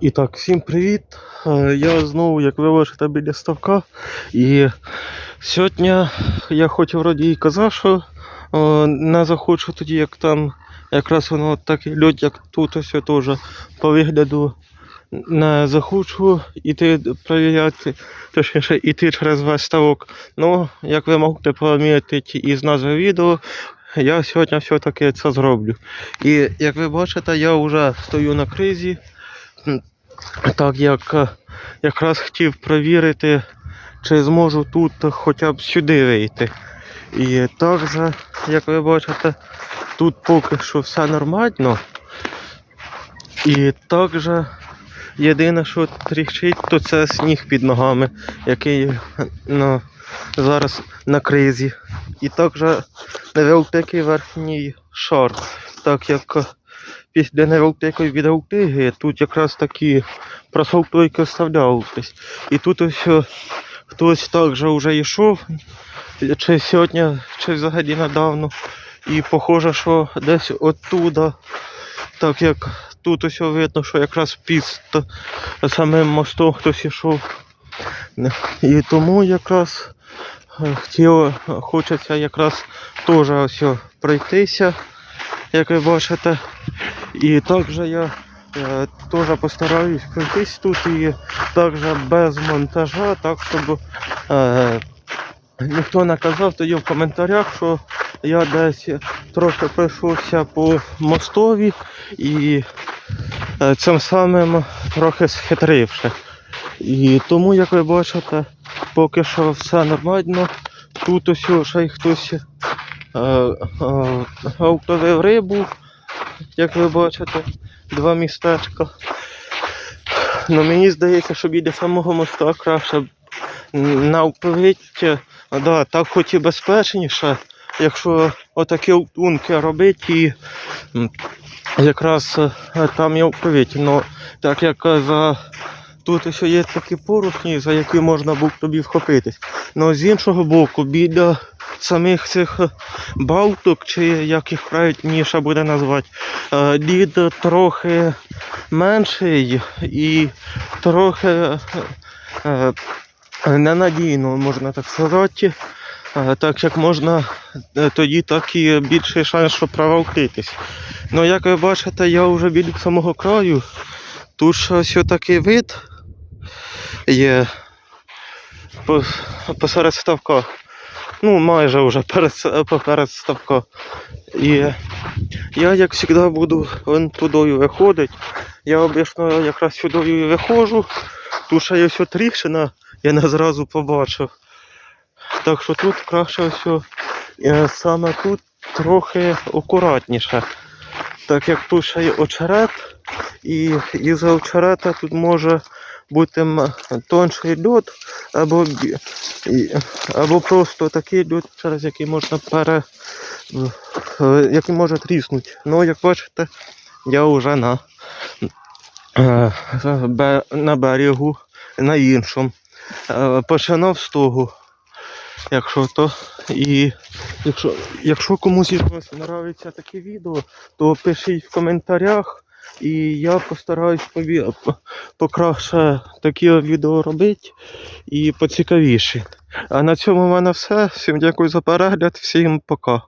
І так, всім привіт! Е, Я знову, як ви бачите, біля ставка. І сьогодні я хоч вроді і казав, що е, не захочу тоді, як там якраз воно такий льот, як тут ось теж по вигляду не захочу іти перевіряти, точніше іти через весь ставок. Ну, як ви можете помітити із назви відео, я сьогодні все-таки це зроблю. І як ви бачите, я вже стою на кризі. Так як е, якраз хотів перевірити, чи зможу тут хоча б сюди вийти. І також, як ви бачите, тут поки що все нормально. І також єдине, що тріщить, то це сніг під ногами, який ну, зараз на кризі. І також невеликий верхній шар, так як е, після невеликої відеотиги тут якраз такі просовтойки вставлялись. І тут ось е, хтось також вже йшов, чи сьогодні, чи взагалі недавно. І похоже, що десь оттуда, так як тут ось видно, що якраз під самим мостом хтось йшов. І тому якраз е, хотіло, хочеться якраз теж ось пройтися, як ви бачите. І також я е, теж постараюсь пройтись тут і також без монтажа, так щоб е, ніхто не казав тоді в коментарях, що я десь трохи пройшовся по мостові і е, цим самим трохи схитривши. І тому, як ви бачите, поки що все нормально. Тут ось ще й хтось е, е, автовив рибу, як ви бачите, два містечка. Ну мені здається, що біля самого моста краще б. Да, так хоч і безпечніше, якщо отакі утунки робити і якраз е, там і впливити. Ну, так як за тут ось є такі поручні, за які можна було тобі вхопитись. Ну з іншого боку, біля самих цих е, балток, чи як їх правильніше буде назвати, е, лід трохи менший і трохи е, е, ненадійно, можна так сказати. Е, Так як можна е, тоді так і більший шанс, що провалитись. Ну як ви бачите, я вже біля самого краю. Тут ще ось такий вид є посеред ставка. Ну, майже вже перед, поперед ставка. І я, як завжди, буду тудою виходити. Я обично якраз сюди виходжу. Тут ще є все тріщина, я не зразу побачив. Так що тут краще все саме тут трохи акуратніше. Так як тут ще є очерет, і із очерета тут може м- тонший льод, або, або просто такий льод, через який можна пере. який може тріснути. Ну, як бачите, я вже на, е, на берегу, на іншому. Е, Починав з того. Якщо то. І якщо, якщо комусь подобається таке відео, то пишіть в коментарях. І я постараюсь пові... покраще такі відео робити і поцікавіші. А на цьому в мене все. Всім дякую за перегляд, всім пока.